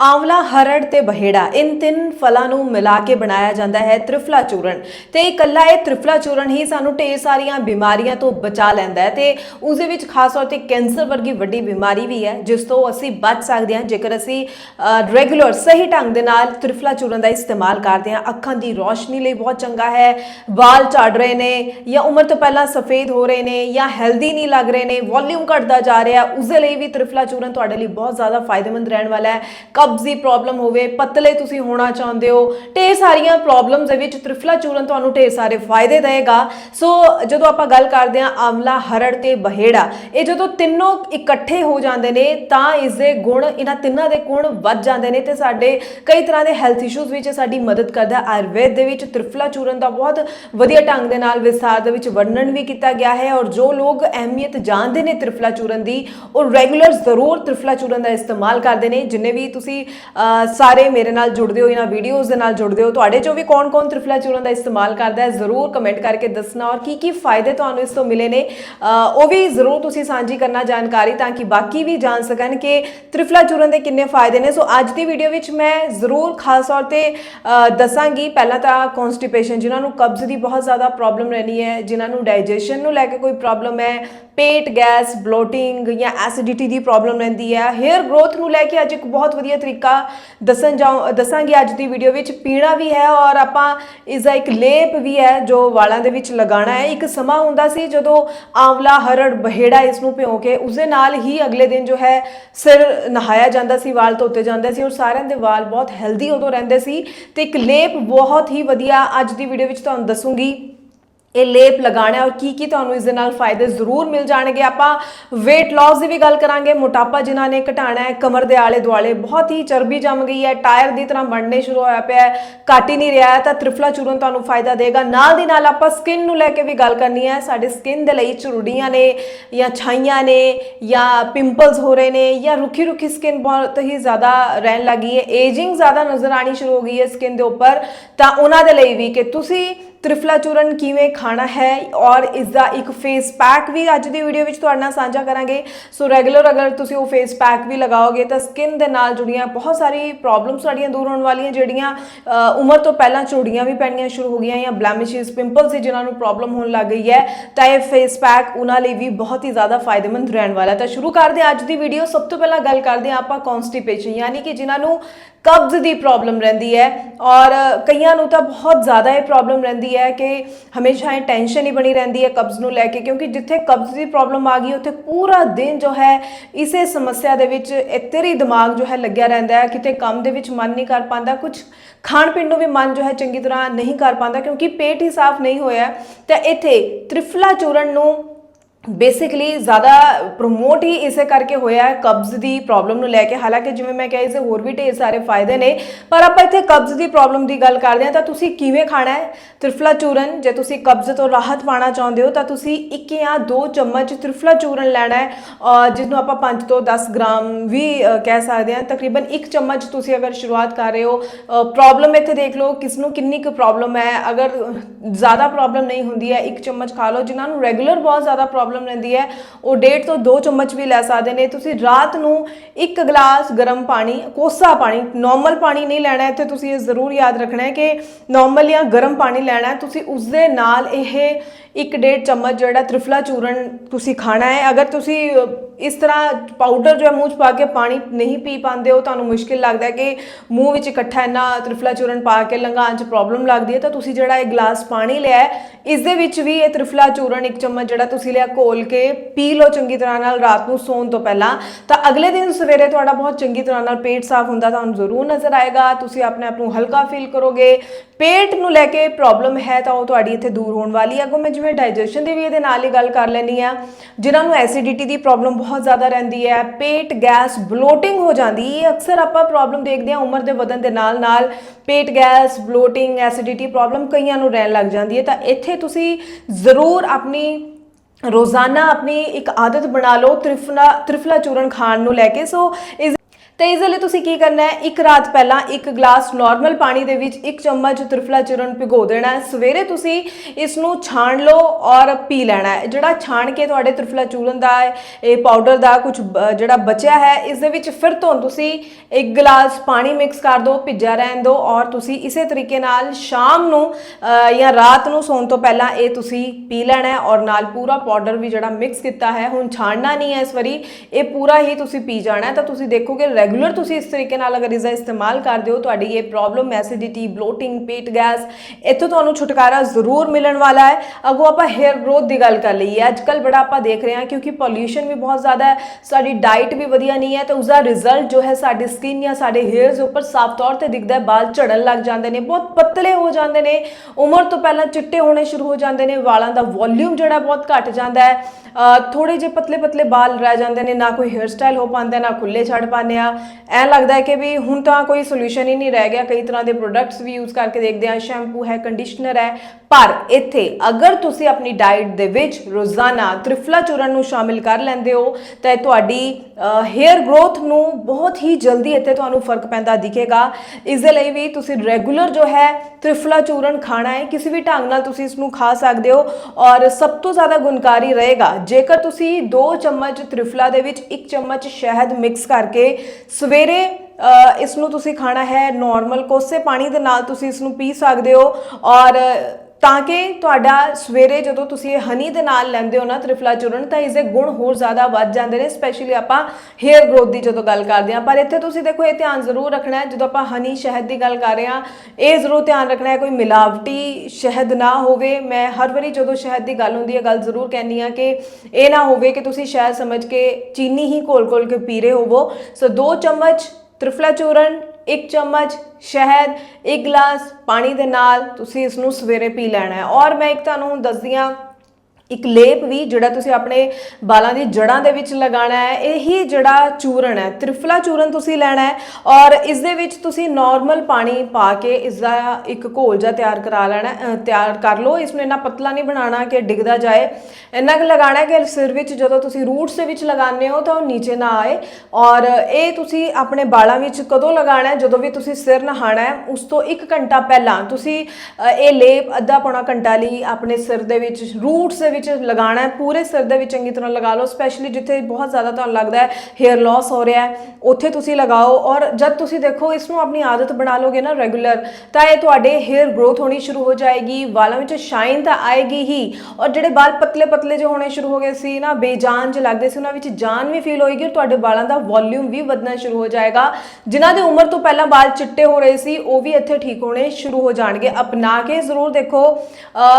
ਆਂਵਲਾ ਹਰੜ ਤੇ ਬਹੇੜਾ, ਇਨ ਤਿੰਨ ਫਲਾਂ ਨੂੰ ਮਿਲਾ ਕੇ ਬਣਾਇਆ ਜਾਂਦਾ ਹੈ ਤ੍ਰਿਫਲਾ ਚੂਰਨ। ਤੇ ਇਕੱਲਾ ਇਹ ਤ੍ਰਿਫਲਾ ਚੂਰਨ ਹੀ ਸਾਨੂੰ ਢੇਰ ਸਾਰੀਆਂ ਬਿਮਾਰੀਆਂ ਤੋਂ ਬਚਾ ਲੈਂਦਾ ਹੈ ਤੇ ਉਸ ਦੇ ਵਿੱਚ ਖਾਸ ਤੌਰ ਤੇ ਕੈਂਸਰ ਵਰਗੀ ਵੱਡੀ ਬਿਮਾਰੀ ਵੀ ਹੈ, ਜਿਸ ਤੋਂ ਅਸੀਂ ਬਚ ਸਕਦੇ ਹਾਂ। ਜੇਕਰ ਅਸੀਂ ਰੈਗੂਲਰ ਸਹੀ ਢੰਗ ਦੇ ਨਾਲ ਤ੍ਰਿਫਲਾ ਚੂਰਨ ਦਾ ਇਸਤੇਮਾਲ ਕਰਦੇ ਹਾਂ, ਅੱਖਾਂ ਦੀ ਰੋਸ਼ਨੀ ਲਈ ਬਹੁਤ ਚੰਗਾ ਹੈ। ਵਾਲ ਝੜ ਰਹੇ ਨੇ ਜਾਂ ਉਮਰ ਤੋਂ ਪਹਿਲਾਂ ਸਫੇਦ ਹੋ ਰਹੇ ਨੇ ਜਾਂ ਹੈਲਦੀ ਨਹੀਂ ਲੱਗ ਰਹੇ ਨੇ ਵੋਲਿਊਮ ਘਟਦਾ ਜਾ ਰਿਹਾ ਉਸ ਦੇ ਲਈ ਵੀ ਤ੍ਰਿਫਲਾ ਚੂਰਨ ਤੁਹਾਡੇ ਲਈ ਬਹੁਤ ਜ਼ਿਆਦਾ ਫਾਇਦੇਮੰਦ ਰਹਿਣ ਵਾਲਾ ਹੈ। ਕਬਜ਼ ਦੀ ਪ੍ਰੋਬਲਮ ਹੋਵੇ, ਪਤਲੇ ਤੁਸੀਂ ਹੋਣਾ ਚਾਹੁੰਦੇ ਹੋ, ਢੇਰ ਸਾਰੀਆਂ ਪ੍ਰੋਬਲਮਸ ਦੇ ਵਿੱਚ ਤ੍ਰਿਫਲਾ ਚੂਰਨ ਤੁਹਾਨੂੰ ਢੇਰ ਸਾਰੇ ਫਾਇਦੇ ਦੇਵੇਗਾ। ਸੋ ਜਦੋਂ ਆਪਾਂ ਗੱਲ ਕਰਦੇ ਹਾਂ ਆਮਲਾ ਹਰੜ ਤੇ ਬਹੇੜਾ, ਇਹ ਜਦੋਂ ਤਿੰਨੋਂ ਇਕੱਠੇ ਹੋ ਜਾਂਦੇ ਨੇ, ਤਾਂ ਇਸ ਦੇ ਗੁਣ, ਇਹਨਾਂ ਤਿੰਨਾਂ ਦੇ ਗੁਣ ਵੱਧ ਜਾਂਦੇ ਨੇ ਤੇ ਸਾਡੇ ਕਈ ਤਰ੍ਹਾਂ ਦੇ ਹੈਲਥ ਇਸ਼ੂਜ਼ ਵਿੱਚ ਸਾਡੀ ਮਦਦ ਕਰਦਾ ਆਯੁਰਵੇਦ ਦੇ ਵਿੱਚ ਤ੍ਰਿਫਲਾ ਚੂਰਨ ਦਾ ਬਹੁਤ ਵਧੀਆ ਢੰਗ ਦੇ ਨਾਲ ਵਿਸਥਾਰ ਦੇ ਵਿੱਚ ਵਰਣਨ ਵੀ ਕੀਤਾ ਗਿਆ ਹੈ ਔਰ ਜੋ ਲੋਕ ਅਹਿਮੀਅਤ ਜਾਣਦੇ ਨੇ ਤ੍ਰਿਫਲਾ ਚੂਰਨ ਦੀ, ਉਹ ਰੈਗੂਲਰ ਜ਼ਰੂਰ ਤ੍ਰਿਫਲਾ ਚੂਰਨ ਦਾ ਇਸਤੇਮਾਲ ਕਰਦੇ ਨੇ। ਜਿੰਨੇ ਵੀ ਤੁਸੀਂ ਅਹ, ਸਾਰੇ ਮੇਰੇ ਨਾਲ ਜੁੜਦੇ ਹੋ ਇਹਨਾਂ ਵੀਡੀਓਜ਼ ਦੇ ਨਾਲ ਜੁੜਦੇ ਹੋ ਤੁਹਾਡੇ ਚੋਂ ਵੀ ਕੌਣ-ਕੌਣ ਤ੍ਰਿਫਲਾ ਚੂਰਨ ਦਾ ਇਸਤੇਮਾਲ ਕਰਦਾ ਹੈ ਜ਼ਰੂਰ ਕਮੈਂਟ ਕਰਕੇ ਦੱਸਣਾ ਔਰ ਕੀ ਕੀ ਫਾਇਦੇ ਤੁਹਾਨੂੰ ਇਸ ਤੋਂ ਮਿਲੇ ਨੇ। ਉਹ ਵੀ ਜ਼ਰੂਰ ਤੁਸੀਂ ਸਾਂਝੀ ਕਰਨਾ ਜਾਣਕਾਰੀ ਤਾਂ ਕਿ ਬਾਕੀ ਵੀ ਜਾਣ ਸਕਣ ਕਿ ਤ੍ਰਿਫਲਾ ਚੂਰਨ ਦੇ ਕਿੰਨੇ ਫਾਇਦੇ ਨੇ। ਸੋ ਅੱਜ ਦੀ ਵੀਡੀਓ ਵਿੱਚ ਮੈਂ ਜ਼ਰੂਰ ਖਾਸ ਤੌਰ ਤੇ ਦੱਸਾਂਗੀ। ਪਹਿਲਾਂ ਤਾਂ ਕਨਸਟੀਪੇਸ਼ਨ ਜਿਨ੍ਹਾਂ ਨੂੰ ਕਬਜ਼ ਦੀ ਬਹੁਤ ਜ਼ਿਆਦਾ ਪ੍ਰੋਬਲਮ ਰਹਿਣੀ ਹੈ ਜਿਨ੍ਹਾਂ ਨੂੰ ਡਾਈਜੈਸ਼ਨ ਨੂੰ ਲੈ ਕੇ ਕੋਈ ਪ੍ਰੋਬਲਮ ਹੈ ਪੇਟ ਗੈਸ ਬਲੋਟਿੰਗ ਜਾਂ ਐਸਿਡਿਟੀ ਦੀ ਪ੍ਰੋਬਲਮ ਰਹਿੰਦੀ ਹੈ ਹੇਅਰ ਗਰੋਥ ਨੂੰ ਲੈ ਕੇ ਅੱਜ ਇੱਕ ਬਹੁਤ ਵਧੀਆ ਤਰੀਕਾ ਦੱਸਣ ਜਾਉ ਦੱਸਾਂਗੀ ਅੱਜ ਦੀ ਵੀਡੀਓ ਵਿੱਚ। ਪੀਣਾ ਵੀ ਹੈ ਔਰ ਆਪਾਂ ਇਸ ਦਾ ਇੱਕ ਲੇਪ ਵੀ ਹੈ ਜੋ ਵਾਲਾਂ ਦੇ ਵਿੱਚ ਲਗਾਉਣਾ ਹੈ। ਇੱਕ ਸਮਾਂ ਹੁੰਦਾ ਸੀ ਜਦੋਂ ਆਂਵਲਾ ਹਰੜ ਬਹੇੜਾ ਇਸ ਨੂੰ ਭਿਓ ਕੇ ਉਸ ਦੇ ਨਾਲ ਹੀ ਅਗਲੇ ਦਿਨ ਜੋ ਹੈ ਸਿਰ ਨਹਾਇਆ ਜਾਂਦਾ ਸੀ, ਵਾਲ ਧੋਤੇ ਜਾਂਦੇ ਸੀ ਔਰ ਸਾਰਿਆਂ ਦੇ ਵਾਲ ਬਹੁਤ ਹੈਲਦੀ ਉਦੋਂ ਰਹਿੰਦੇ ਸੀ। ਤੇ ਇੱਕ ਲੇਪ ਬਹੁਤ ਹੀ ਵਧੀਆ ਅੱਜ ਦੀ ਵੀਡੀਓ ਵਿੱਚ ਤੁਹਾਨੂੰ ਦੱਸੂਗੀ। ਇਹ ਲੇਪ ਲਗਾਉਣਾ ਔਰ ਕੀ ਕੀ ਤੁਹਾਨੂੰ ਇਸ ਦੇ ਨਾਲ ਫਾਇਦੇ ਜ਼ਰੂਰ ਮਿਲ ਜਾਣਗੇ। ਆਪਾਂ weight loss ਦੀ ਵੀ ਗੱਲ ਕਰਾਂਗੇ। ਮੋਟਾਪਾ ਜਿਨ੍ਹਾਂ ਨੇ ਘਟਾਣਾ ਹੈ, ਕਮਰ ਦੇ ਆਲੇ ਦੁਆਲੇ ਬਹੁਤ ਹੀ ਚਰਬੀ ਜੰਮ ਗਈ ਹੈ। ਟਾਇਰ ਦੀ ਤਰ੍ਹਾਂ ਬਣਨੇ ਸ਼ੁਰੂ ਹੋਇਆ ਪਿਆ ਹੈ। ਘਟ ਹੀ ਨਹੀਂ ਰਿਹਾ ਤਾਂ ਤ੍ਰਿਫਲਾ ਚੂਰਨ ਤੁਹਾਨੂੰ ਫਾਇਦਾ ਦੇਗਾ। ਨਾਲ ਦੀ ਨਾਲ ਆਪਾਂ ਸਕਿਨ ਨੂੰ ਲੈ ਕੇ ਵੀ ਗੱਲ ਕਰਨੀ ਹੈ। ਸਾਡੇ ਸਕਿਨ ਦੇ ਲਈ ਝੁਰੜੀਆਂ ਨੇ ਜਾਂ ਛਾਈਆਂ ਨੇ ਜਾਂ ਪਿੰਪਲਸ ਹੋ ਰਹੇ ਨੇ ਜਾਂ ਰੁੱਖੀ ਰੁੱਖੀ ਸਕਿਨ ਬਹੁਤ ਹੀ ਜ਼ਿਆਦਾ ਰਹਿਣ ਲੱਗੀ ਹੈ। ਏਜਿੰਗ ਜ਼ਿਆਦਾ ਨਜ਼ਰ ਆਣੀ ਸ਼ੁਰੂ ਹੋ ਗਈ ਹੈ ਸਕਿਨ ਦੇ ਉੱਪਰ। ਤਾਂ ਉਹਨਾਂ ਦੇ ਲਈ ਵੀ ਕਿ ਤੁਸੀਂ ਤ੍ਰਿਫਲਾ ਚੂਰਨ ਕਿਵੇਂ ਖਾਣਾ ਹੈ ਔਰ ਇਸ ਦਾ ਇੱਕ ਫੇਸ ਪੈਕ ਵੀ ਅੱਜ ਦੀ ਵੀਡੀਓ ਵਿੱਚ ਤੁਹਾਡੇ ਨਾਲ ਸਾਂਝਾ ਕਰਾਂਗੇ। ਸੋ ਰੈਗੂਲਰ ਅਗਰ ਤੁਸੀਂ ਉਹ ਫੇਸ ਪੈਕ ਵੀ ਲਗਾਓਗੇ ਤਾਂ ਸਕਿਨ ਦੇ ਨਾਲ ਜੁੜੀਆਂ ਬਹੁਤ ਸਾਰੀ ਪ੍ਰੋਬਲਮਸ ਤੁਹਾਡੀਆਂ ਦੂਰ ਹੋਣ ਵਾਲੀਆਂ, ਜਿਹੜੀਆਂ ਉਮਰ ਤੋਂ ਪਹਿਲਾਂ ਝੁਰੜੀਆਂ ਵੀ ਪੈਣੀਆਂ ਸ਼ੁਰੂ ਹੋ ਗਈਆਂ ਜਾਂ ਬਲੈਮਿਸ਼ਸ ਪਿੰਪਲਸ ਸੀ ਜਿਨ੍ਹਾਂ ਨੂੰ ਪ੍ਰੋਬਲਮ ਹੋਣ ਲੱਗ ਗਈ ਹੈ, ਤਾਂ ਇਹ ਫੇਸ ਪੈਕ ਉਹਨਾਂ ਲਈ ਵੀ ਬਹੁਤ ਹੀ ਜ਼ਿਆਦਾ ਫਾਇਦੇਮੰਦ ਰਹਿਣ ਵਾਲਾ। ਤਾਂ ਸ਼ੁਰੂ ਕਰਦੇ ਹਾਂ ਅੱਜ ਦੀ ਵੀਡੀਓ ਸਭ ਤੋਂ ਪਹਿਲਾਂ ਗੱਲ ਕਰਦੇ ਹਾਂ ਆਪਾਂ ਕਨਸਟੀਪੇਸ਼ਨ ਯਾਨੀ ਕਿ ਜਿਨ੍ਹਾਂ ਨੂੰ ਕਬਜ਼ ਦੀ ਪ੍ਰੋਬਲਮ ਰਹਿੰਦੀ ਹੈ ਔਰ ਕਈਆਂ ਨੂੰ ਤਾਂ ਬਹੁਤ ਜ਼ਿਆਦਾ ਇਹ ਪ੍ਰੋਬਲਮ ਰਹਿੰਦੀ ਹੈ ਕਿ ਹਮੇਸ਼ਾ ਇਹ ਟੈਨਸ਼ਨ ਹੀ ਬਣੀ ਰਹਿੰਦੀ ਹੈ ਕਬਜ਼ ਨੂੰ ਲੈ ਕੇ, ਕਿਉਂਕਿ ਜਿੱਥੇ ਕਬਜ਼ ਦੀ ਪ੍ਰੋਬਲਮ ਆ ਗਈ, ਉੱਥੇ ਪੂਰਾ ਦਿਨ ਜੋ ਹੈ ਇਸੇ ਸਮੱਸਿਆ ਦੇ ਵਿੱਚ ਇੱਧਰ ਹੀ ਦਿਮਾਗ ਜੋ ਹੈ ਲੱਗਿਆ ਰਹਿੰਦਾ ਹੈ। ਕਿਤੇ ਕੰਮ ਦੇ ਵਿੱਚ ਮਨ ਨਹੀਂ ਕਰ ਪਾਉਂਦਾ ਕੁਝ ਖਾਣ ਪੀਣ ਨੂੰ ਵੀ ਮਨ ਜੋ ਹੈ ਚੰਗੀ ਤਰ੍ਹਾਂ ਨਹੀਂ ਕਰ ਪਾਉਂਦਾ, ਕਿਉਂਕਿ ਪੇਟ ਹੀ ਸਾਫ਼ ਨਹੀਂ ਹੋਇਆ ਤਾਂ ਇੱਥੇ ਤ੍ਰਿਫਲਾ ਚੂਰਨ ਨੂੰ ਬੇਸਿਕਲੀ ਜ਼ਿਆਦਾ ਪ੍ਰਮੋਟ ਹੀ ਇਸੇ ਕਰਕੇ ਹੋਇਆ ਹੈ ਕਬਜ਼ ਦੀ ਪ੍ਰੋਬਲਮ ਨੂੰ ਲੈ ਕੇ। ਹਾਲਾਂਕਿ ਜਿਵੇਂ ਮੈਂ ਕਿਹਾ, ਇਸੇ ਹੋਰ ਵੀ ਢੇਰ ਸਾਰੇ ਫਾਇਦੇ ਨੇ। ਪਰ ਆਪਾਂ ਇੱਥੇ ਕਬਜ਼ ਦੀ ਪ੍ਰੋਬਲਮ ਦੀ ਗੱਲ ਕਰਦੇ ਹਾਂ ਤਾਂ ਤੁਸੀਂ ਕਿਵੇਂ ਖਾਣਾ ਹੈ? ਤ੍ਰਿਫਲਾ ਚੂਰਨ, ਜੇ ਤੁਸੀਂ ਕਬਜ਼ ਤੋਂ ਰਾਹਤ ਪਾਣਾ ਚਾਹੁੰਦੇ ਹੋ ਤਾਂ ਤੁਸੀਂ ਇੱਕ ਜਾਂ ਦੋ ਚਮਚ ਤ੍ਰਿਫਲਾ ਚੂਰਨ ਲੈਣਾ ਹੈ। ਜਿਸ ਨੂੰ ਆਪਾਂ 5 ਤੋਂ 10 ਗ੍ਰਾਮ ਵੀ ਕਹਿ ਸਕਦੇ ਹਾਂ। ਤਕਰੀਬਨ ਇੱਕ ਚਮਚ ਤੁਸੀਂ ਅਗਰ ਸ਼ੁਰੂਆਤ ਕਰ ਰਹੇ ਹੋ ਪ੍ਰੋਬਲਮ ਇੱਥੇ ਦੇਖ ਲਓ ਕਿਸ ਨੂੰ ਕਿੰਨੀ ਕੁ ਪ੍ਰੋਬਲਮ ਹੈ। ਅਗਰ ਜ਼ਿਆਦਾ ਪ੍ਰੋਬਲਮ ਨਹੀਂ ਹੁੰਦੀ ਹੈ, ਇੱਕ ਚਮਚ ਖਾ ਲਓ। ਜਿਨ੍ਹਾਂ ਨੂੰ ਰੈਗੂਲਰ ਬਹੁਤ ਜ਼ਿਆਦਾ ਪ੍ਰੋਬਲਮ ਰਹਿੰਦੀ ਹੈ। ਉਹ ਡੇਢ ਤੋਂ 2 ਚਮਚ ਵੀ ਲੈ ਸਕਦੇ ਨੇ। ਤੁਸੀਂ ਰਾਤ ਨੂੰ ਇੱਕ ਗਲਾਸ ਗਰਮ ਪਾਣੀ ਕੋਸਾ ਪਾਣੀ ਨਾਰਮਲ ਪਾਣੀ ਨਹੀਂ ਲੈਣਾ। ਇੱਥੇ ਤੁਸੀਂ ਇਹ ਜ਼ਰੂਰ ਯਾਦ ਰੱਖਣਾ ਹੈ ਕਿ ਨਾਰਮਲ ਜਾਂ ਗਰਮ ਪਾਣੀ ਲੈਣਾ ਤੁਸੀਂ ਉਸ ਦੇ ਨਾਲ ਇਹ ਇੱਕ ਡੇਢ ਚਮਚ ਜਿਹੜਾ ਤ੍ਰਿਫਲਾ ਚੂਰਨ ਤੁਸੀਂ ਖਾਣਾ ਹੈ। ਅਗਰ ਤੁਸੀਂ ਇਸ ਤਰ੍ਹਾਂ ਪਾਊਡਰ ਜੋ ਹੈ ਮੂੰਹ 'ਚ ਪਾ ਕੇ ਪਾਣੀ ਨਹੀਂ ਪੀ ਪਾਉਂਦੇ ਹੋ ਤੁਹਾਨੂੰ ਮੁਸ਼ਕਿਲ ਲੱਗਦਾ ਹੈ ਕਿ ਮੂੰਹ ਵਿੱਚ ਇਕੱਠਾ ਇੰਨਾ ਤ੍ਰਿਫਲਾ ਚੂਰਨ ਪਾ ਕੇ ਲੰਘਾਉਣ 'ਚ ਪ੍ਰੋਬਲਮ ਲੱਗਦੀ ਹੈ। ਤਾਂ ਤੁਸੀਂ ਜਿਹੜਾ ਇਹ ਗਲਾਸ ਪਾਣੀ ਲਿਆ ਹੈ, ਇਸ ਦੇ ਵਿੱਚ ਵੀ ਇਹ ਤ੍ਰਿਫਲਾ ਚੂਰਨ ਇੱਕ ਚਮਚ ਜਿਹੜਾ ਤੁਸੀਂ ਲਿਆ ਘੋਲ ਕੇ ਪੀ ਲਓ ਚੰਗੀ ਤਰ੍ਹਾਂ ਨਾਲ, ਰਾਤ ਨੂੰ ਸੌਣ ਤੋਂ ਪਹਿਲਾਂ। ਤਾਂ ਅਗਲੇ ਦਿਨ ਸਵੇਰੇ ਤੁਹਾਡਾ ਬਹੁਤ ਚੰਗੀ ਤਰ੍ਹਾਂ ਨਾਲ ਪੇਟ ਸਾਫ਼ ਹੁੰਦਾ ਤੁਹਾਨੂੰ ਜ਼ਰੂਰ ਨਜ਼ਰ ਆਏਗਾ। ਤੁਸੀਂ ਆਪਣੇ ਆਪ ਨੂੰ ਹਲਕਾ ਫੀਲ ਕਰੋਗੇ। ਪੇਟ ਨੂੰ ਲੈ ਕੇ ਪ੍ਰੋਬਲਮ ਹੈ ਤਾਂ ਉਹ ਤੁਹਾਡੀ ਇੱਥੇ ਦੂਰ ਹੋਣ ਵਾਲੀ ਹੈ ਅੱਗੋਂ ਮੈਂ ਜਿਵੇਂ ਡਾਈਜੈਸ਼ਨ ਦੀ ਵੀ ਇਹਦੇ ਨਾਲ ਹੀ ਗੱਲ ਕਰ ਲੈਣੀ ਆ। ਜਿਨ੍ਹਾਂ ਨੂੰ ਐਸਿਡਿਟੀ ਦੀ ਪ੍ਰੋਬਲਮ ਬਹੁਤ ਜ਼ਿਆਦਾ ਰਹਿੰਦੀ ਹੈ, ਪੇਟ ਗੈਸ ਬਲੋਟਿੰਗ ਹੋ ਜਾਂਦੀ। ਹੈ ਅਕਸਰ ਆਪਾਂ ਪ੍ਰੋਬਲਮ ਦੇਖਦੇ ਹਾਂ ਉਮਰ ਦੇ ਵਧਣ ਦੇ ਨਾਲ ਨਾਲ। ਪੇਟ ਗੈਸ ਬਲੋਟਿੰਗ ਐਸਿਡਿਟੀ ਪ੍ਰੋਬਲਮ ਕਈਆਂ ਨੂੰ ਰਹਿਣ ਲੱਗ ਜਾਂਦੀ ਹੈ। ਤਾਂ ਇੱਥੇ ਤੁਸੀਂ ਜ਼ਰੂਰ ਆਪਣੀ ਰੋਜ਼ਾਨਾ ਆਪਣੀ ਇੱਕ ਆਦਤ ਬਣਾ ਲਓ, ਤ੍ਰਿਫਲਾ ਤ੍ਰਿਫਲਾ ਚੂਰਨ ਖਾਣ ਨੂੰ ਲੈ ਕੇ। ਸੋ ਇਸ ਤੇ ਇਸ ਲਈ ਤੁਸੀਂ ਕੀ ਕਰਨਾ ਹੈ? ਇੱਕ ਰਾਤ ਪਹਿਲਾਂ ਇੱਕ ਗਲਾਸ ਨਾਰਮਲ ਪਾਣੀ ਦੇ ਵਿੱਚ ਇੱਕ ਚਮਚ ਤ੍ਰਿਫਲਾ ਚੂਰਨ ਭਿਗੋ ਦੇਣਾ ਹੈ। ਸਵੇਰੇ ਤੁਸੀਂ ਇਸ ਨੂੰ ਛਾਣ ਲਓ ਔਰ ਪੀ ਲੈਣਾ ਹੈ। ਜਿਹੜਾ ਛਾਣ ਕੇ ਤੁਹਾਡੇ ਤ੍ਰਿਫਲਾ ਚੂਰਨ ਦਾ, ਇਹ ਪਾਊਡਰ ਦਾ ਕੁਝ ਜਿਹੜਾ ਬਚਿਆ ਹੈ, ਇਸ ਦੇ ਵਿੱਚ ਫਿਰ ਤੋਂ ਤੁਸੀਂ ਇੱਕ ਗਲਾਸ ਪਾਣੀ ਮਿਕਸ ਕਰ ਦਿਓ, ਭਿੱਜਿਆ ਰਹਿਣ ਦਿਓ ਔਰ ਤੁਸੀਂ ਇਸੇ ਤਰੀਕੇ ਨਾਲ ਸ਼ਾਮ ਨੂੰ ਜਾਂ ਰਾਤ ਨੂੰ ਸੌਣ ਤੋਂ ਪਹਿਲਾਂ ਇਹ ਤੁਸੀਂ ਪੀ ਲੈਣਾ ਹੈ ਔਰ ਨਾਲ ਪੂਰਾ ਪਾਊਡਰ ਵੀ ਜਿਹੜਾ ਮਿਕਸ ਕੀਤਾ ਹੈ, ਹੁਣ ਛਾਣਨਾ ਨਹੀਂ ਹੈ ਇਸ ਵਾਰੀ, ਇਹ ਪੂਰਾ ਹੀ ਤੁਸੀਂ ਪੀ ਜਾਣਾ ਤਾਂ ਤੁਸੀਂ ਦੇਖੋਗੇ ਰੈਗੂਲਰ ਤੁਸੀਂ ਇਸ ਤਰੀਕੇ ਨਾਲ ਅਗਰ ਇਸ ਦਾ ਇਸਤੇਮਾਲ ਕਰਦੇ ਹੋ, ਤੁਹਾਡੀ ਇਹ ਪ੍ਰੋਬਲਮ ਐਸਿਡਿਟੀ ਬਲੋਟਿੰਗ ਪੇਟ ਗੈਸ ਇੱਥੋਂ ਤੁਹਾਨੂੰ ਛੁਟਕਾਰਾ ਜ਼ਰੂਰ ਮਿਲਣ ਵਾਲਾ ਹੈ। ਅਗੋ ਆਪਾਂ ਹੇਅਰ ਗਰੋਥ ਦੀ ਗੱਲ ਕਰ ਲਈਏ। ਅੱਜ ਕੱਲ ਬੜਾ ਆਪਾਂ ਦੇਖ ਰਹੇ ਹਾਂ ਕਿਉਂਕਿ ਪੋਲਿਊਸ਼ਨ ਵੀ ਬਹੁਤ ਜ਼ਿਆਦਾ ਹੈ, ਸਾਡੀ ਡਾਈਟ ਵੀ ਵਧੀਆ ਨਹੀਂ ਹੈ, ਤਾਂ ਉਸ ਦਾ ਰਿਜ਼ਲਟ ਜੋ ਹੈ ਸਾਡੀ ਸਕਿਨ ਜਾਂ ਸਾਡੇ ਹੇਅਰਸ ਉੱਪਰ ਸਾਫ਼ ਤੌਰ ਤੇ ਦਿਖਦਾ ਹੈ, ਵਾਲ ਝੜਨ ਲੱਗ ਜਾਂਦੇ ਨੇ, ਬਹੁਤ ਪਤਲੇ ਹੋ ਜਾਂਦੇ ਨੇ, ਉਮਰ ਤੋਂ ਪਹਿਲਾਂ ਚਿੱਟੇ ਹੋਣੇ ਸ਼ੁਰੂ ਹੋ ਜਾਂਦੇ ਨੇ, ਵਾਲਾਂ ਦਾ ਵੋਲਿਊਮ ਜਿਹੜਾ ਬਹੁਤ ਘਟ ਜਾਂਦਾ ਹੈ। ਥੋੜੇ ਜਿਹੇ ਪਤਲੇ ਪਤਲੇ ਵਾਲ ਰਹਿ ਜਾਂਦੇ ਨੇ, ਨਾ ਕੋਈ ਹੇਅਰ ਸਟਾਈਲ ਹੋ ਪਾਉਂਦਾ, ਨਾ ਖੁੱਲੇ ਛੱਡ ਪਾਉਂਦੇ ਆ। ਐ ਲੱਗਦਾ ਹੈ ਕਿ ਵੀ ਹੁਣ ਤਾਂ ਕੋਈ ਸੋਲੂਸ਼ਨ ਹੀ ਨਹੀਂ ਰਹਿ ਗਿਆ। ਕਈ ਤਰ੍ਹਾਂ ਦੇ ਪ੍ਰੋਡਕਟਸ ਵੀ ਯੂਜ਼ ਕਰਕੇ ਦੇਖਦੇ ਆ ਸ਼ੈਂਪੂ ਹੈ ਕੰਡੀਸ਼ਨਰ ਹੈ। ਪਰ ਇੱਥੇ ਅਗਰ ਤੁਸੀਂ ਆਪਣੀ ਡਾਈਟ ਦੇ ਵਿੱਚ ਰੋਜ਼ਾਨਾ ਤ੍ਰਿਫਲਾ ਚੂਰਨ ਨੂੰ ਸ਼ਾਮਿਲ ਕਰ ਲੈਂਦੇ ਹੋ, ਤਾਂ ਤੁਹਾਡੀ ਹੇਅਰ ਗਰੋਥ ਨੂੰ ਬਹੁਤ ਹੀ ਜਲਦੀ ਇੱਥੇ ਤੁਹਾਨੂੰ ਫ਼ਰਕ ਪੈਂਦਾ ਦਿਖੇਗਾ। ਇਸ ਦੇ ਲਈ ਵੀ ਤੁਸੀਂ ਰੈਗੂਲਰ ਜੋ ਹੈ ਤ੍ਰਿਫਲਾ ਚੂਰਨ ਖਾਣਾ ਹੈ। ਕਿਸੇ ਵੀ ਢੰਗ ਨਾਲ ਤੁਸੀਂ ਇਸ ਨੂੰ ਖਾ ਸਕਦੇ ਹੋ ਔਰ ਸਭ ਤੋਂ ਜ਼ਿਆਦਾ ਗੁਣਕਾਰੀ ਰਹੇਗਾ। ਜੇਕਰ ਤੁਸੀਂ 2 ਚਮਚ ਤ੍ਰਿਫਲਾ ਦੇ ਵਿੱਚ 1 ਚਮਚ ਸ਼ਹਿਦ ਮਿਕਸ ਕਰਕੇ ਸਵੇਰੇ ਅ, ਇਸ ਨੂੰ ਤੁਸੀਂ ਖਾਣਾ ਹੈ ਨਾਰਮਲ ਕੋਸੇ ਪਾਣੀ ਦੇ ਨਾਲ ਤੁਸੀਂ ਇਸ ਨੂੰ ਪੀ ਸਕਦੇ ਹੋ ਔਰ ਤਾਂ ਕਿ ਤੁਹਾਡਾ ਸਵੇਰੇ ਜਦੋਂ ਤੁਸੀਂ ਇਹ ਹਨੀ ਦੇ ਨਾਲ ਲੈਂਦੇ ਹੋ ਨਾ ਤ੍ਰਿਫਲਾ ਚੂਰਨ, ਤਾਂ ਇਸ ਦੇ ਗੁਣ ਹੋਰ ਜ਼ਿਆਦਾ ਵੱਧ ਜਾਂਦੇ ਨੇ ਸਪੈਸ਼ਲੀ ਆਪਾਂ ਹੇਅਰ ਗਰੋਥ ਦੀ ਜਦੋਂ ਗੱਲ ਕਰਦੇ ਹਾਂ। ਪਰ ਇੱਥੇ ਤੁਸੀਂ ਦੇਖੋ, ਇਹ ਧਿਆਨ ਜ਼ਰੂਰ ਰੱਖਣਾ ਹੈ, ਜਦੋਂ ਆਪਾਂ ਹਨੀ ਸ਼ਹਿਦ ਦੀ ਗੱਲ ਕਰ ਰਹੇ ਹਾਂ, ਇਹ ਜ਼ਰੂਰ ਧਿਆਨ ਰੱਖਣਾ ਹੈ, ਕੋਈ ਮਿਲਾਵਟੀ ਸ਼ਹਿਦ ਨਾ ਹੋਵੇ। ਮੈਂ ਹਰ ਵਾਰੀ ਜਦੋਂ ਸ਼ਹਿਦ ਦੀ ਗੱਲ ਹੁੰਦੀ ਹੈ ਗੱਲ ਜ਼ਰੂਰ ਕਹਿੰਨੀ ਆ ਕਿ ਇਹ ਨਾ ਹੋਵੇ ਕਿ ਤੁਸੀਂ ਸ਼ਹਿਦ ਸਮਝ ਕੇ ਚੀਨੀ ਹੀ ਘੋਲ-ਘੋਲ ਕੇ ਪੀ ਰਹੇ ਹੋਵੋ। ਸੋ 2 ਚਮਚ ਤ੍ਰਿਫਲਾ ਚੂਰਨ ਇੱਕ ਚਮਚ ਸ਼ਹਿਦ, ਇੱਕ ਗਲਾਸ ਪਾਣੀ ਦੇ ਨਾਲ ਤੁਸੀਂ ਇਸ ਨੂੰ ਸਵੇਰੇ ਪੀ ਲੈਣਾ ਹੈ। ਔਰ ਮੈਂ ਇੱਕ ਤੁਹਾਨੂੰ ਦੱਸਦੀ ਹਾਂ ਇੱਕ ਲੇਪ ਵੀ ਜਿਹੜਾ ਤੁਸੀਂ ਆਪਣੇ ਵਾਲਾਂ ਦੀ ਜੜ੍ਹਾਂ ਦੇ ਵਿੱਚ ਲਗਾਉਣਾ ਹੈ, ਇਹੀ ਜਿਹੜਾ ਚੂਰਨ ਹੈ, ਤ੍ਰਿਫਲਾ ਚੂਰਨ ਤੁਸੀਂ ਲੈਣਾ ਹੈ ਔਰ ਇਸ ਦੇ ਵਿੱਚ ਤੁਸੀਂ ਨਾਰਮਲ ਪਾਣੀ ਪਾ ਕੇ ਇਸ ਦਾ ਇੱਕ ਘੋਲ ਜਿਹਾ ਤਿਆਰ ਕਰਾ ਲੈਣਾ ਤਿਆਰ ਕਰ ਲਓ, ਇਸ ਨੂੰ ਇੰਨਾ ਪਤਲਾ ਨਹੀਂ ਬਣਾਉਣਾ ਕਿ ਡਿੱਗਦਾ ਜਾਏ। ਇੰਨਾ ਕੁ ਲਗਾਉਣਾ ਕਿ ਸਿਰ ਵਿੱਚ ਜਦੋਂ ਤੁਸੀਂ ਰੂਟਸ ਦੇ ਵਿੱਚ ਲਗਾਉਂਦੇ ਹੋ ਤਾਂ ਉਹ ਨੀਚੇ ਨਾ ਆਏ ਔਰ ਇਹ ਤੁਸੀਂ ਆਪਣੇ ਵਾਲਾਂ ਵਿੱਚ ਕਦੋਂ ਲਗਾਉਣਾ ਜਦੋਂ ਵੀ ਤੁਸੀਂ ਸਿਰ ਨਹਾਣਾ ਹੈ, ਉਸ ਤੋਂ 1 ਘੰਟਾ ਪਹਿਲਾਂ ਤੁਸੀਂ ਇਹ ਲੇਪ ਅੱਧਾ ਪੌਣਾ ਘੰਟਾ ਲਈ ਆਪਣੇ ਸਿਰ ਦੇ ਵਿੱਚ ਰੂਟਸ ਦੇ ਵਿੱਚ ਲਗਾਉਣਾ ਹੈ, ਪੂਰੇ ਸਿਰ ਦੇ ਵਿੱਚ ਚੰਗੀ ਤਰ੍ਹਾਂ ਲਗਾ ਲਓ ਸਪੈਸ਼ਲੀ ਜਿੱਥੇ ਬਹੁਤ ਜ਼ਿਆਦਾ ਤੁਹਾਨੂੰ ਲੱਗਦਾ ਹੈ ਹੇਅਰ ਲਾਸ ਹੋ ਰਿਹਾ ਹੈ, ਉੱਥੇ ਤੁਸੀਂ ਲਗਾਓ ਔਰ ਜਦ ਤੁਸੀਂ ਦੇਖੋ ਇਸ ਨੂੰ ਆਪਣੀ ਆਦਤ ਬਣਾ ਲੋਗੇ ਨਾ ਰੈਗੂਲਰ ਤਾਂ ਇਹ ਤੁਹਾਡੇ ਹੇਅਰ ਗਰੋਥ ਹੋਣੀ ਸ਼ੁਰੂ ਹੋ ਜਾਏਗੀ, ਵਾਲਾਂ ਵਿੱਚ ਸ਼ਾਈਨ ਤਾਂ ਆਏਗੀ ਹੀ ਔਰ ਜਿਹੜੇ ਵਾਲ ਪਤਲੇ ਪਤਲੇ ਜਿਹੇ ਹੋਣੇ ਸ਼ੁਰੂ ਹੋ ਗਏ ਸੀ ਨਾ, ਬੇਜਾਨ ਜਿਹੇ ਲੱਗਦੇ ਸੀ, ਉਹਨਾਂ ਵਿੱਚ ਜਾਨ ਵੀ ਫੀਲ ਹੋਏਗੀ ਔਰ ਤੁਹਾਡੇ ਵਾਲਾਂ ਦਾ ਵੋਲਿਊਮ ਵੀ ਵਧਣਾ ਸ਼ੁਰੂ ਹੋ ਜਾਏਗਾ। ਜਿਨ੍ਹਾਂ ਦੇ ਉਮਰ ਤੋਂ ਪਹਿਲਾਂ ਵਾਲ ਚਿੱਟੇ ਹੋ ਰਹੇ ਸੀ, ਉਹ ਵੀ ਇੱਥੇ ਠੀਕ ਹੋਣੇ ਸ਼ੁਰੂ ਹੋ ਜਾਣਗੇ। ਅਪਣਾ ਕੇ ਜ਼ਰੂਰ ਦੇਖੋ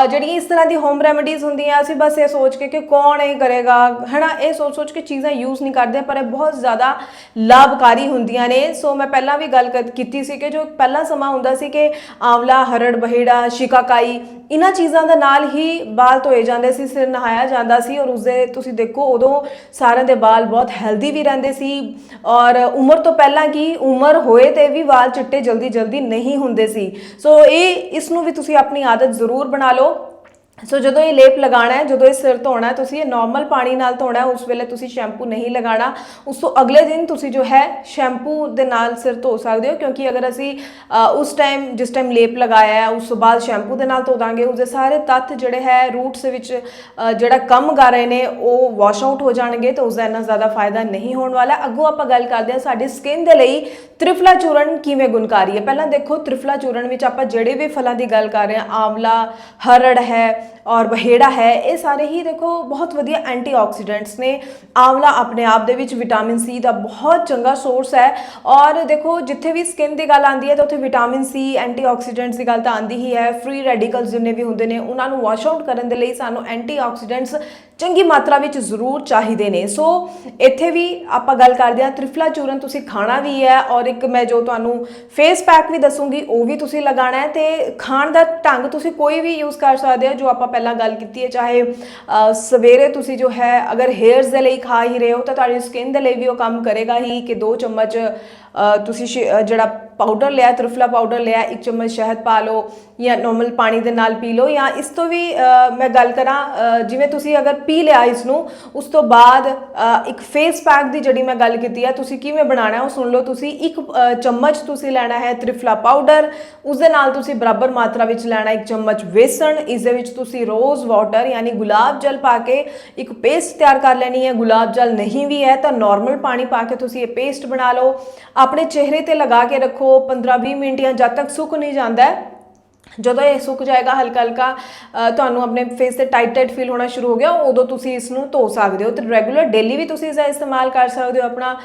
ਜਿਹੜੀ ਇਸ ਤਰ੍ਹਾਂ ਦੀ ਹੋਮ ਰੈਮਡੀਜ਼ ਹੁੰਦੀਆਂ ਅਸੀਂ ਬਸ ਇਹ ਸੋਚ ਕੇ ਕਿ ਕੌਣ ਇਹ ਕਰੇਗਾ, ਹਨਾ? ਇਹ ਸੋਚ ਸੋਚ ਕੇ ਚੀਜ਼ਾਂ ਯੂਜ਼ ਨਹੀਂ ਕਰਦੇ, ਪਰ ਇਹ ਬਹੁਤ ਜ਼ਿਆਦਾ ਲਾਭਕਾਰੀ ਹੁੰਦੀਆਂ ਨੇ। ਸੋ ਮੈਂ ਪਹਿਲਾਂ ਵੀ ਗੱਲ ਕੀਤੀ ਸੀ ਕਿ ਜੋ ਪਹਿਲਾ ਸਮਾਂ ਹੁੰਦਾ ਸੀ ਕਿ ਆਂਵਲਾ, ਹਰੜ, ਬਹਿੜਾ, ਸ਼ਿਕਾਕਾਈ ਇਹਨਾਂ ਚੀਜ਼ਾਂ ਦੇ ਨਾਲ ਹੀ ਬਾਲ ਧੋਏ ਜਾਂਦੇ ਸੀ, ਸਿਰ ਨਹਾਇਆ ਜਾਂਦਾ ਸੀ ਔਰ ਉਸਦੇ ਤੁਸੀਂ ਦੇਖੋ ਉਦੋਂ ਸਾਰਿਆਂ ਦੇ ਬਾਲ ਬਹੁਤ ਹੈਲਦੀ ਵੀ ਰਹਿੰਦੇ ਸੀ ਔਰ ਉਮਰ ਤੋਂ ਪਹਿਲਾਂ ਕੀ ਉਮਰ ਹੋਏ ਤੇ ਵੀ ਵਾਲ ਚਿੱਟੇ ਜਲਦੀ ਜਲਦੀ ਨਹੀਂ ਹੁੰਦੇ ਸੀ। ਸੋ ਇਹ ਇਸ ਨੂੰ ਵੀ ਤੁਸੀਂ ਆਪਣੀ ਆਦਤ ਜ਼ਰੂਰ ਬਣਾ ਲਓ। ਸੋ ਜਦੋਂ ਇਹ ਲੇਪ ਲਗਾਉਣਾ ਹੈ, ਜਦੋਂ ਇਹ ਸਿਰ ਧੋਣਾ ਤੁਸੀਂ ਇਹ ਨਾਰਮਲ ਪਾਣੀ ਨਾਲ ਧੋਣਾ ਉਸ ਵੇਲੇ ਤੁਸੀਂ ਸ਼ੈਂਪੂ ਨਹੀਂ ਲਗਾਉਣਾ। ਉਸ ਤੋਂ ਅਗਲੇ ਦਿਨ ਤੁਸੀਂ ਜੋ ਹੈ ਸ਼ੈਂਪੂ ਦੇ ਨਾਲ ਸਿਰ ਧੋ ਸਕਦੇ ਹੋ, ਕਿਉਂਕਿ ਅਗਰ ਅਸੀਂ ਉਸ ਟਾਈਮ ਜਿਸ ਟਾਈਮ ਲੇਪ ਲਗਾਇਆ ਹੈ, ਉਸ ਤੋਂ ਬਾਅਦ ਸ਼ੈਂਪੂ ਦੇ ਨਾਲ ਧੋ ਦਾਂਗੇ, ਉਸਦੇ ਸਾਰੇ ਤੱਤ ਜਿਹੜੇ ਹੈ ਰੂਟਸ ਵਿੱਚ ਜਿਹੜਾ ਕੰਮ ਕਰ ਰਹੇ ਨੇ, ਉਹ ਵਾਸ਼ ਆਊਟ ਹੋ ਜਾਣਗੇ, ਤਾਂ ਉਸ ਦਾ ਇੰਨਾ ਜ਼ਿਆਦਾ ਫਾਇਦਾ ਨਹੀਂ ਹੋਣ ਵਾਲਾ। ਅੱਗੋਂ ਆਪਾਂ ਗੱਲ ਕਰਦੇ ਹਾਂ ਸਾਡੀ ਸਕਿਨ ਦੇ ਲਈ, ਤ੍ਰਿਫਲਾ ਚੂਰਨ ਕਿਵੇਂ ਗੁਣਕਾਰੀ ਹੈ? ਪਹਿਲਾਂ ਦੇਖੋ, ਤ੍ਰਿਫਲਾ ਚੂਰਨ ਵਿੱਚ ਆਪਾਂ ਜਿਹੜੇ ਵੀ ਫਲਾਂ ਦੀ ਗੱਲ ਕਰ ਰਹੇ ਹਾਂ, ਆਂਵਲਾ, ਹਰੜ ਹੈ ਔਰ ਬਹੇੜਾ ਹੈ, ਇਹ ਸਾਰੇ ਹੀ ਦੇਖੋ ਬਹੁਤ ਵਧੀਆ ਐਂਟੀਆਕਸੀਡੈਂਟਸ ਨੇ। ਆਂਵਲਾ ਆਪਣੇ ਆਪ ਦੇ ਵਿੱਚ ਵਿਟਾਮਿਨ ਸੀ ਦਾ ਬਹੁਤ ਚੰਗਾ ਸੋਰਸ ਹੈ। ਔਰ ਦੇਖੋ ਜਿੱਥੇ ਵੀ ਸਕਿਨ ਦੀ ਗੱਲ ਆਉਂਦੀ ਹੈ ਤਾਂ ਉੱਥੇ ਵਿਟਾਮਿਨ ਸੀ ਐਂਟੀਆਕਸੀਡੈਂਟਸ ਦੀ ਗੱਲ ਤਾਂ ਆਉਂਦੀ ਹੀ ਹੈ। ਫ੍ਰੀ ਰੈਡੀਕਲਸ ਜਿੰਨੇ ਵੀ ਹੁੰਦੇ ਨੇ, ਉਹਨਾਂ ਨੂੰ ਵਾਸ਼ ਆਊਟ ਕਰਨ ਦੇ ਲਈ ਸਾਨੂੰ ਐਂਟੀਆਕਸੀਡੈਂਟਸ ਚੰਗੀ ਮਾਤਰਾ ਵਿੱਚ ਜ਼ਰੂਰ ਚਾਹੀਦੇ ਨੇ। ਸੋ ਇੱਥੇ ਵੀ ਆਪਾਂ ਗੱਲ ਕਰਦੇ ਹਾਂ। ਤ੍ਰਿਫਲਾ ਚੂਰਨ ਤੁਸੀਂ ਖਾਣਾ ਵੀ ਹੈ ਔਰ ਇੱਕ ਮੈਂ ਜੋ ਤੁਹਾਨੂੰ ਫੇਸ ਪੈਕ ਵੀ ਦੱਸੂਗੀ, ਉਹ ਵੀ ਤੁਸੀਂ ਲਗਾਉਣਾ ਹੈ ਤੇ ਖਾਣ ਦਾ ਢੰਗ ਤੁਸੀਂ ਕੋਈ ਵੀ ਯੂਜ਼ ਕਰ ਸਕਦੇ ਹੋ, ਜੋ ਆਪਾਂ ਪਹਿਲਾਂ ਗੱਲ ਕੀਤੀ ਹੈ। ਚਾਹੇ ਸਵੇਰੇ ਤੁਸੀਂ ਜੋ ਹੈ, ਅਗਰ ਹੇਅਰਸ ਦੇ ਲਈ ਖਾ ਹੀ ਰਹੇ ਹੋ ਤਾਂ ਤੁਹਾਡੀ ਸਕਿਨ ਦੇ ਲਈ ਵੀ ਉਹ ਕੰਮ ਕਰੇਗਾ ਹੀ ਕਿ ਦੋ ਚਮਚ ਤੁਸੀਂ ਸ਼- ਜਿਹੜਾ ਪਾਊਡਰ ਲਿਆ, ਤ੍ਰਿਫਲਾ ਪਾਊਡਰ ਲਿਆ, ਇੱਕ ਚਮਚ ਸ਼ਹਿਦ ਪਾ ਲਓ ਜਾਂ ਨਾਰਮਲ ਪਾਣੀ ਦੇ ਨਾਲ ਪੀ ਲਓ ਜਾਂ ਇਸ ਤੋਂ ਵੀ ਮੈਂ ਗੱਲ ਕਰਾਂ ਜਿਵੇਂ ਤੁਸੀਂ ਅਗਰ ਪੀ ਲਿਆ ਇਸ ਨੂੰ ਉਸ ਤੋਂ ਬਾਅਦ ਇੱਕ ਫੇਸ ਪੈਕ ਦੀ ਜਿਹੜੀ ਮੈਂ ਗੱਲ ਕੀਤੀ ਹੈ ਤੁਸੀਂ ਕਿਵੇਂ ਬਣਾਉਣਾ ਉਹ ਸੁਣ ਲਓ ਤੁਸੀਂ, ਇੱਕ ਚਮਚ ਤੁਸੀਂ ਲੈਣਾ ਹੈ ਤ੍ਰਿਫਲਾ ਪਾਊਡਰ ਉਸ ਦੇ ਨਾਲ ਤੁਸੀਂ ਬਰਾਬਰ ਮਾਤਰਾ ਵਿੱਚ ਲੈਣਾ ਇੱਕ ਚਮਚ ਵੇਸਣ ਇਸ ਦੇ ਵਿੱਚ ਤੁਸੀਂ ਰੋਜ਼ ਵਾਟਰ ਯਾਨੀ ਗੁਲਾਬ ਜਲ ਪਾ ਕੇ ਇੱਕ ਪੇਸਟ ਤਿਆਰ ਕਰ ਲੈਣੀ ਹੈ, ਗੁਲਾਬ ਜਲ ਨਹੀਂ ਵੀ ਹੈ ਤਾਂ ਨਾਰਮਲ ਪਾਣੀ ਪਾ ਕੇ ਤੁਸੀਂ ਇਹ ਪੇਸਟ ਬਣਾ ਲਓ, ਆਪਣੇ ਚਿਹਰੇ ਤੇ ਲਗਾ ਕੇ ਰੱਖੋ 15-20 ਮਿੰਟ ਜਾਂ ਜਦ ਤੱਕ ਸੁੱਕ ਨਹੀਂ ਜਾਂਦਾ ਜਦੋਂ ਇਹ ਸੁੱਕ ਜਾਏਗਾ ਹਲਕਾ ਹਲਕਾ ਤੁਹਾਨੂੰ ਆਪਣੇ ਫੇਸ ਤੇ ਟਾਈਟ ਟਾਈਟ ਫੀਲ ਹੋਣਾ ਸ਼ੁਰੂ ਹੋ ਗਿਆ, ਉਦੋਂ ਤੁਸੀਂ ਇਸ ਨੂੰ ਧੋ ਸਕਦੇ ਹੋ ਤੇ ਰੈਗੂਲਰ ਡੇਲੀ ਵੀ ਤੁਸੀਂ ਇਸਦਾ ਇਸਤੇਮਾਲ ਕਰ ਸਕਦੇ ਹੋ ਆਪਣਾ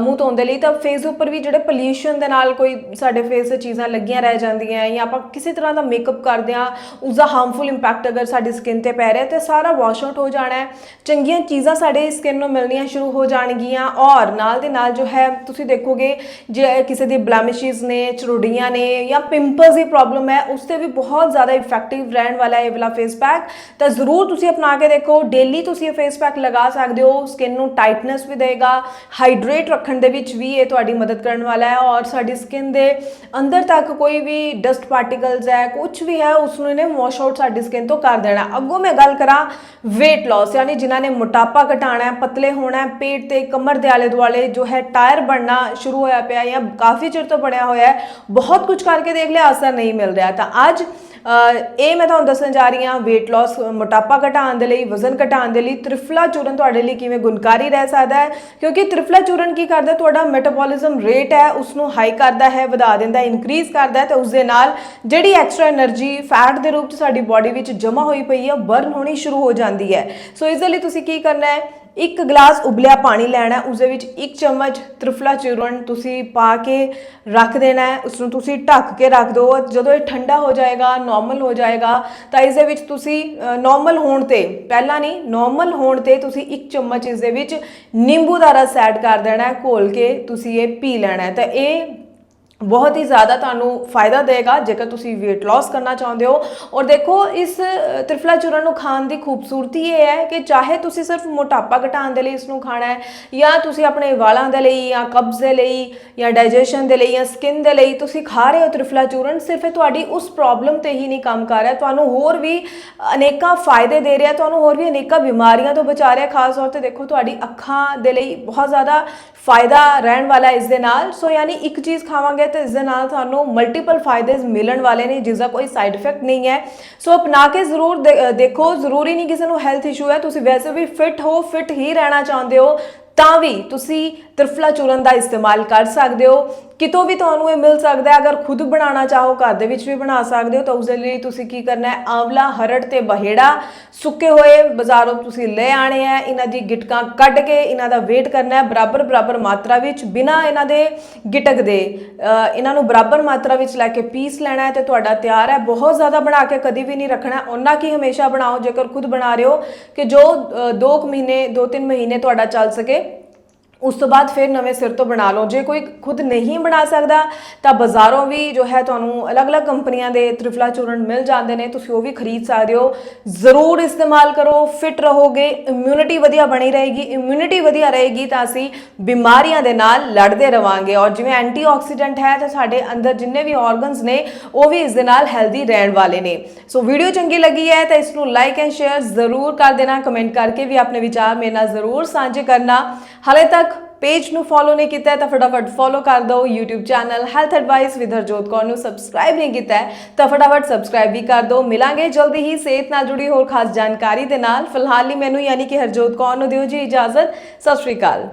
ਮੂੰਹ ਧੋਣ ਦੇ ਲਈ, ਤਾਂ ਫੇਸ ਉੱਪਰ ਵੀ ਜਿਹੜੇ ਪੋਲਿਊਸ਼ਨ ਦੇ ਨਾਲ ਕੋਈ ਸਾਡੇ ਫੇਸ ਤੇ ਚੀਜ਼ਾਂ ਲੱਗੀਆਂ ਰਹਿ ਜਾਂਦੀਆਂ ਜਾਂ ਆਪਾਂ ਕਿਸੇ ਤਰ੍ਹਾਂ ਦਾ ਮੇਕਅਪ ਕਰਦੇ ਹਾਂ, ਉਸ ਦਾ ਹਾਰਮਫੁਲ ਇੰਪੈਕਟ ਅਗਰ ਸਾਡੀ ਸਕਿਨ ਤੇ ਪੈ ਰਿਹਾ, ਤੇ ਸਾਰਾ ਵਾਸ਼ ਆਊਟ ਹੋ ਜਾਣਾ ਹੈ, ਚੰਗੀਆਂ ਚੀਜ਼ਾਂ ਸਾਡੇ ਸਕਿਨ ਨੂੰ ਮਿਲਣੀਆਂ ਸ਼ੁਰੂ ਹੋ ਜਾਣਗੀਆਂ, ਔਰ ਨਾਲ ਦੇ ਨਾਲ ਜੋ ਹੈ, ਤੁਸੀਂ ਦੇਖੋਗੇ, ਜੇ ਕਿਸੇ ਦੀ ਬਲੈਮਿਸ਼ਸ ਨੇ, ਚਰੁੜੀਆਂ ਨੇ ਜਾਂ ਪਿੰਪਲਸ ਦੀ ਪ੍ਰੋਬਲਮ ਹੈ, ਉਸ ਤੇ ਵੀ ਬਹੁਤ ਜ਼ਿਆਦਾ ਇਫੈਕਟਿਵ ਰਹਿਣ ਵਾਲਾ ਹੈ ਇਹ ਵਾਲਾ ਫੇਸ ਪੈਕ ਤਾਂ ਜ਼ਰੂਰ ਤੁਸੀਂ ਅਪਣਾ ਕੇ ਦੇਖੋ ਡੇਲੀ ਤੁਸੀਂ ਇਹ ਫੇਸ ਪੈਕ ਲਗਾ ਸਕਦੇ ਹੋ ਸਕਿਨ ਨੂੰ ਟਾਈਟਨੈਸ ਵੀ ਦੇਗਾ ਹਾਈਡਰੇਟ ਰੱਖਣ ਦੇ ਵਿੱਚ ਵੀ ਇਹ ਤੁਹਾਡੀ ਮਦਦ ਕਰਨ ਵਾਲਾ ਹੈ ਔਰ ਸਾਡੀ ਸਕਿਨ ਦੇ ਅੰਦਰ ਤੱਕ ਕੋਈ ਵੀ ਡਸਟ ਪਾਰਟੀਕਲਸ ਹੈ ਕੁਝ ਵੀ ਹੈ ਉਸ ਨੂੰ ਇਹਨੇ ਵਾਸ਼ ਆਊਟ ਸਾਡੀ ਸਕਿਨ ਤੋਂ ਕਰ ਦੇਣਾ। ਅੱਗੋਂ ਮੈਂ ਗੱਲ ਕਰਾਂ weight loss, ਯਾਨੀ ਜਿਨ੍ਹਾਂ ਨੇ ਮੋਟਾਪਾ ਘਟਾਣਾ ਹੈ, ਪਤਲੇ ਹੋਣਾ ਹੈ, ਪੇਟ ਤੇ ਕਮਰ ਦੇ ਆਲੇ ਦੁਆਲੇ ਜੋ ਹੈ ਟਾਇਰ ਬਣਨਾ ਸ਼ੁਰੂ ਹੋਇਆ ਪਿਆ ਜਾਂ ਕਾਫੀ ਚਿਰ ਤੋਂ ਬਣਿਆ ਹੋਇਆ ਹੈ, ਬਹੁਤ ਕੁਝ ਕਰਕੇ ਦੇਖ ਲਿਆ, ਅਸਰ ਨਹੀਂ ਮਿਲ ਰਿਹਾ। ਤਾਂ ਅੱਜ ਇਹ ਮੈਂ ਤੁਹਾਨੂੰ ਦੱਸਣ ਜਾ ਰਹੀ ਹਾਂ, weight loss, ਮੋਟਾਪਾ ਘਟਾਉਣ ਦੇ ਲਈ, ਵਜ਼ਨ ਘਟਾਉਣ ਦੇ ਲਈ, ਤ੍ਰਿਫਲਾ ਚੂਰਨ ਤੁਹਾਡੇ ਲਈ ਕਿਵੇਂ ਗੁਣਕਾਰੀ ਰਹਿ ਸਕਦਾ ਹੈ? ਕਿਉਂਕਿ ਤ੍ਰਿਫਲਾ ਚੂਰਨ ਕੀ ਕਰਦਾ ਤੁਹਾਡਾ ਮੈਟਾਬੋਲਿਜ਼ਮ ਰੇਟ ਹੈ ਉਸ ਨੂੰ ਹਾਈ ਕਰਦਾ ਹੈ, ਵਧਾ ਦਿੰਦਾ ਹੈ ਇਨਕਰੀਜ਼ ਕਰਦਾ ਹੈ ਤੇ ਉਸ ਦੇ ਨਾਲ ਜਿਹੜੀ ਐਕਸਟਰਾ એનર્ਜੀ ਫੈਟ ਦੇ ਰੂਪ 'ਚ ਸਾਡੀ ਬਾਡੀ ਵਿੱਚ ਜਮ੍ਹਾਂ ਹੋਈ ਪਈ ਹੈ ਬਰਨ ਹੋਣੀ ਸ਼ੁਰੂ ਹੋ ਜਾਂਦੀ ਹੈ। ਸੋ ਇਸ ਦੇ ਲਈ ਤੁਸੀਂ ਕੀ ਕਰਨਾ ਹੈ? ਇੱਕ ਗਲਾਸ ਉਬਲਿਆ ਪਾਣੀ ਲੈਣਾ ਹੈ ਉਸ ਦੇ ਵਿੱਚ ਇੱਕ ਚਮਚ ਤ੍ਰਿਫਲਾ ਚੂਰਨ ਤੁਸੀਂ ਪਾ ਕੇ ਰੱਖ ਦੇਣਾ ਹੈ ਉਸ ਨੂੰ ਤੁਸੀਂ ਢੱਕ ਕੇ ਰੱਖ ਦਿਓ। ਜਦੋਂ ਇਹ ਠੰਡਾ ਹੋ ਜਾਏਗਾ ਨਾਰਮਲ ਹੋ ਜਾਏਗਾ, ਤਾਂ ਇਸ ਦੇ ਵਿੱਚ ਤੁਸੀਂ ਨਾਰਮਲ ਹੋਣ ਤੇ, ਪਹਿਲਾਂ ਨਹੀਂ ਨਾਰਮਲ ਹੋਣ ਤੇ ਤੁਸੀਂ ਇੱਕ ਚਮਚ ਇਸ ਦੇ ਵਿੱਚ ਨਿੰਬੂ ਦਾ ਰਸ ਐਡ ਕਰ ਦੇਣਾ ਹੈ, ਘੋਲ ਕੇ ਤੁਸੀਂ ਇਹ ਪੀ ਲੈਣਾ ਹੈ। ਤਾਂ ਇਹ ਬਹੁਤ ਹੀ ਜ਼ਿਆਦਾ ਤੁਹਾਨੂੰ ਫਾਇਦਾ ਦੇਗਾ ਜੇਕਰ ਤੁਸੀਂ weight loss ਕਰਨਾ ਚਾਹੁੰਦੇ ਹੋ। ਔਰ ਦੇਖੋ, ਇਸ ਤ੍ਰਿਫਲਾ ਚੂਰਨ ਨੂੰ ਖਾਣ ਦੀ ਖੂਬਸੂਰਤੀ ਇਹ ਹੈ ਕਿ ਚਾਹੇ ਤੁਸੀਂ ਸਿਰਫ ਮੋਟਾਪਾ ਘਟਾਉਣ ਦੇ ਲਈ ਇਸ ਨੂੰ ਖਾਣਾ ਹੈ, ਜਾਂ ਤੁਸੀਂ ਆਪਣੇ ਵਾਲਾਂ ਦੇ ਲਈ, ਜਾਂ ਕਬਜ਼ ਦੇ ਲਈ, ਜਾਂ ਡਾਈਜੈਸ਼ਨ ਦੇ ਲਈ, ਜਾਂ ਸਕਿਨ ਦੇ ਲਈ ਤੁਸੀਂ ਖਾ ਰਹੇ ਹੋ ਤ੍ਰਿਫਲਾ ਚੂਰਨ, ਸਿਰਫ ਤੁਹਾਡੀ ਉਸ ਪ੍ਰੋਬਲਮ ਤੇ ਹੀ ਨਹੀਂ ਕੰਮ ਕਰ ਰਿਹਾ। ਤੁਹਾਨੂੰ ਹੋਰ ਵੀ ਅਨੇਕਾਂ ਫਾਇਦੇ ਦੇ ਰਿਹਾ, ਤੁਹਾਨੂੰ ਹੋਰ ਵੀ ਅਨੇਕਾਂ ਬਿਮਾਰੀਆਂ ਤੋਂ ਬਚਾ ਰਿਹਾ। ਖਾਸ ਤੌਰ ਤੇ ਦੇਖੋ, ਤੁਹਾਡੀ ਅੱਖਾਂ ਦੇ ਲਈ ਬਹੁਤ ਜ਼ਿਆਦਾ ਫਾਇਦਾ ਰਹਿਣ ਵਾਲਾ ਇਸ ਦੇ ਨਾਲ। ਸੋ ਯਾਨੀ ਇੱਕ ਚੀਜ਼ ਖਾਵਾਂਗੇ ਤਾਂ ਇਸ ਦੇ ਨਾਲ ਤੁਹਾਨੂੰ ਮਲਟੀਪਲ ਫਾਇਦੇ ਮਿਲਣ ਵਾਲੇ ਨੇ ਜਿਸ ਦਾ ਕੋਈ ਸਾਈਡ ਇਫੈਕਟ ਨਹੀਂ ਹੈ। ਸੋ ਅਪਣਾ ਕੇ ਜ਼ਰੂਰ ਦੇਖੋ, ਜ਼ਰੂਰੀ ਨਹੀਂ ਕਿਸੇ ਨੂੰ ਹੈਲਥ ਇਸ਼ੂ ਹੈ। ਤੁਸੀਂ ਵੈਸੇ ਵੀ ਫਿਟ ਹੋ ਫਿਟ ਹੀ ਰਹਿਣਾ ਚਾਹੁੰਦੇ ਹੋ, ਤਾਂ ਵੀ ਤੁਸੀਂ ਤ੍ਰਿਫਲਾ ਚੂਰਨ ਦਾ ਇਸਤੇਮਾਲ ਕਰ ਸਕਦੇ ਹੋ। ਕਿਤੋਂ ਵੀ ਤੁਹਾਨੂੰ ਇਹ ਮਿਲ ਸਕਦਾ ਹੈ। ਅਗਰ ਖੁਦ ਬਣਾਉਣਾ ਚਾਹੋ, ਘਰ ਦੇ ਵਿੱਚ ਵੀ ਬਣਾ ਸਕਦੇ ਹੋ, ਤਾਂ ਉਸ ਦੇ ਲਈ ਤੁਸੀਂ ਕੀ ਕਰਨਾ ਹੈ? ਆਂਵਲਾ, ਹਰੜ ਤੇ ਬਹੇੜਾ ਸੁੱਕੇ ਹੋਏ ਬਾਜ਼ਾਰੋਂ ਤੁਸੀਂ ਲੈ ਆਣੇ ਹੈ। ਇਹਨਾਂ ਦੀ ਗਿਟਕਾਂ ਕੱਢ ਕੇ ਇਹਨਾਂ ਦਾ ਵੇਟ ਕਰਨਾ ਹੈ। ਬਰਾਬਰ ਬਰਾਬਰ ਮਾਤਰਾ ਵਿੱਚ, ਬਿਨਾ ਇਹਨਾਂ ਦੇ ਗਿਟਕ ਦੇ। ਇਹਨਾਂ ਨੂੰ ਬਰਾਬਰ ਮਾਤਰਾ ਵਿੱਚ ਲੈ ਕੇ ਪੀਸ ਲੈਣਾ ਹੈ ਤੇ ਤੁਹਾਡਾ ਤਿਆਰ ਹੈ। ਬਹੁਤ ਜ਼ਿਆਦਾ ਬਣਾ ਕੇ ਕਦੀ ਵੀ ਨਹੀਂ ਰੱਖਣਾ। ਉਹਨਾਂ ਕੀ ਹਮੇਸ਼ਾ ਬਣਾਓ, ਜੇਕਰ ਖੁਦ ਬਣਾ ਰਹੇ ਹੋ ਕਿ ਜੋ 2 ਮਹੀਨੇ 2-3 ਮਹੀਨੇ ਤੁਹਾਡਾ ਚੱਲ ਸਕੇ। ਉਸ ਤੋਂ ਬਾਅਦ ਫਿਰ ਨਵੇਂ ਸਿਰ ਤੋਂ ਬਣਾ ਲਓ। ਜੇ ਕੋਈ ਖੁਦ ਨਹੀਂ ਬਣਾ ਸਕਦਾ, ਤਾਂ ਬਾਜ਼ਾਰੋਂ ਵੀ ਜੋ ਹੈ ਤੁਹਾਨੂੰ ਅਲੱਗ-ਅਲੱਗ ਕੰਪਨੀਆਂ ਦੇ ਤ੍ਰਿਫਲਾ ਚੂਰਨ ਮਿਲ ਜਾਂਦੇ ਨੇ। ਤੁਸੀਂ ਉਹ ਵੀ ਖਰੀਦ ਸਕਦੇ ਹੋ। ਜ਼ਰੂਰ ਇਸਤੇਮਾਲ ਕਰੋ। ਫਿਟ ਰਹੋਗੇ। ਇਮਿਊਨਿਟੀ ਵਧੀਆ ਬਣੀ ਰਹੇਗੀ। ਇਮਿਊਨਿਟੀ ਵਧੀਆ ਰਹੇਗੀ ਤਾਂ ਅਸੀਂ ਬਿਮਾਰੀਆਂ ਦੇ ਨਾਲ ਲੜਦੇ ਰਵਾਂਗੇ। ਔਰ ਜਿਵੇਂ ਐਂਟੀਆਕਸੀਡੈਂਟ ਹੈ ਤਾਂ ਸਾਡੇ ਅੰਦਰ ਜਿੰਨੇ ਵੀ ਆਰਗਨਸ ਨੇ, ਉਹ ਵੀ ਇਸ ਦੇ ਨਾਲ ਹੈਲਦੀ ਰਹਿਣ ਵਾਲੇ ਨੇ। ਸੋ ਵੀਡੀਓ ਚੰਗੀ ਲੱਗੀ ਹੈ ਤਾਂ ਇਸ ਨੂੰ ਲਾਈਕ ਐਂਡ ਸ਼ੇਅਰ ਜ਼ਰੂਰ ਕਰ ਦੇਣਾ। ਕਮੈਂਟ ਕਰਕੇ ਵੀ ਆਪਣੇ ਵਿਚਾਰ ਮੇਰੇ ਨਾਲ ਜ਼ਰੂਰ ਸਾਂਝੇ ਕਰਨਾ। ਹਾਲੇ ਤੱਕ ਪੇਜ ਨੂੰ ਫੋਲੋ ਨਹੀਂ ਕੀਤਾ ਤਾਂ ਫਟਾਫਟ ਫੋਲੋ ਕਰ ਦਿਓ। YouTube channel health advice with Harjot Kaur ਨੂੰ ਸਬਸਕ੍ਰਾਈਬ ਨਹੀਂ ਕੀਤਾ ਤਾਂ ਫਟਾਫਟ ਸਬਸਕ੍ਰਾਈਬ ਵੀ ਕਰ ਦਿਓ। ਮਿਲਾਂਗੇ ਜਲਦੀ ਹੀ ਸਿਹਤ ਨਾਲ ਜੁੜੀ ਹੋਰ ਖਾਸ ਜਾਣਕਾਰੀ ਦੇ ਨਾਲ। ਫਿਲਹਾਲ ਲਈ ਮੈਨੂੰ ਯਾਨੀ ਕਿ ਹਰਜੋਤ ਕੌਰ ਨੂੰ ਦਿਓ ਜੀ ਇਜਾਜ਼ਤ। ਸਤਿ ਸ਼੍ਰੀ ਅਕਾਲ।